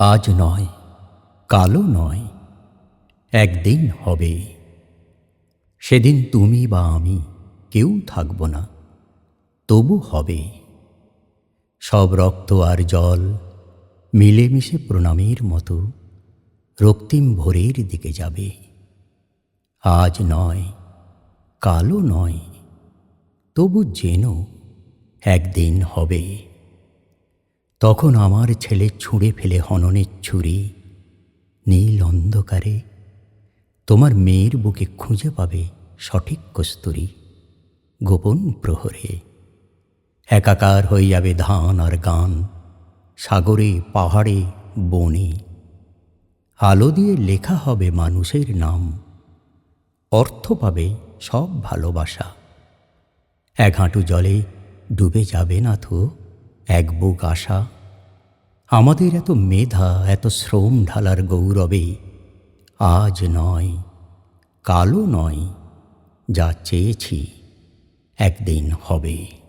আজ নয়, কালও নয়, একদিন হবে। সেদিন তুমি বা আমি কেউ থাকব না, তবু হবে। সব রক্ত আর জল মিলেমিশে প্রণামের মতো রক্তিম ভোরের দিকে যাবে। আজ নয়, কালও নয়, তবু যেন একদিন হবে। তখন আমার ছেলে ছুঁড়ে ফেলে হননের ছুরি, নীল অন্ধকারে। তোমার মেয়ের বুকে খুঁজে পাবে সঠিক কস্তুরি, গোপন প্রহরে। একাকার হয়ে যাবে ধান আর গান, সাগরে, পাহাড়ে, বনে। আলো দিয়ে লেখা হবে মানুষের নাম, অর্থ পাবে সব ভালোবাসা। এক হাঁটু জলে ডুবে যাবে না তো? এক বুক আশা। আমাদের এত মেধা, এত শ্রম ঢালার গৌরবে আজ নয় কালো নয়, যা চেয়েছি একদিন হবে।